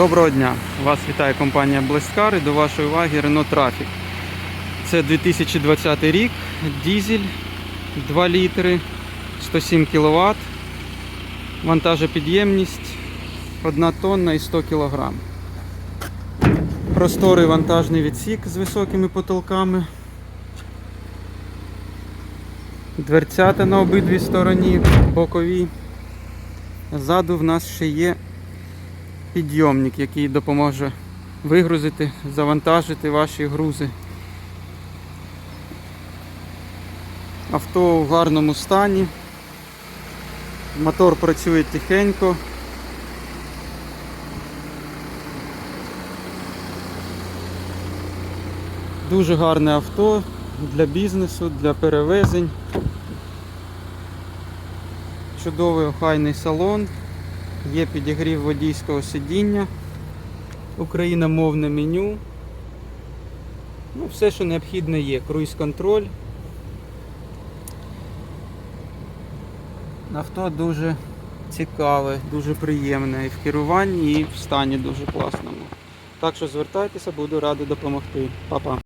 Доброго дня! Вас вітає компанія Блесткар і до вашої уваги Renault Traffic. Це 2020 рік, дізель 2 літри, 107 кВт, вантажопідємність 1 тонна і 100 кг. Просторий вантажний відсік з високими потолками. Дверцята на обидві стороні, бокові. Ззаду в нас ще є підйомник, який допоможе вигрузити, завантажити ваші грузи. Авто в гарному стані. Мотор працює тихенько. Дуже гарне авто для бізнесу, для перевезень. Чудовий охайний салон. Є підігрів водійського сидіння, україномовне меню. Ну, все, що необхідне є. Круїз-контроль. Авто дуже цікаве, дуже приємне і в керуванні, і в стані дуже класному. Так що звертайтеся, буду радий допомогти. Па-па.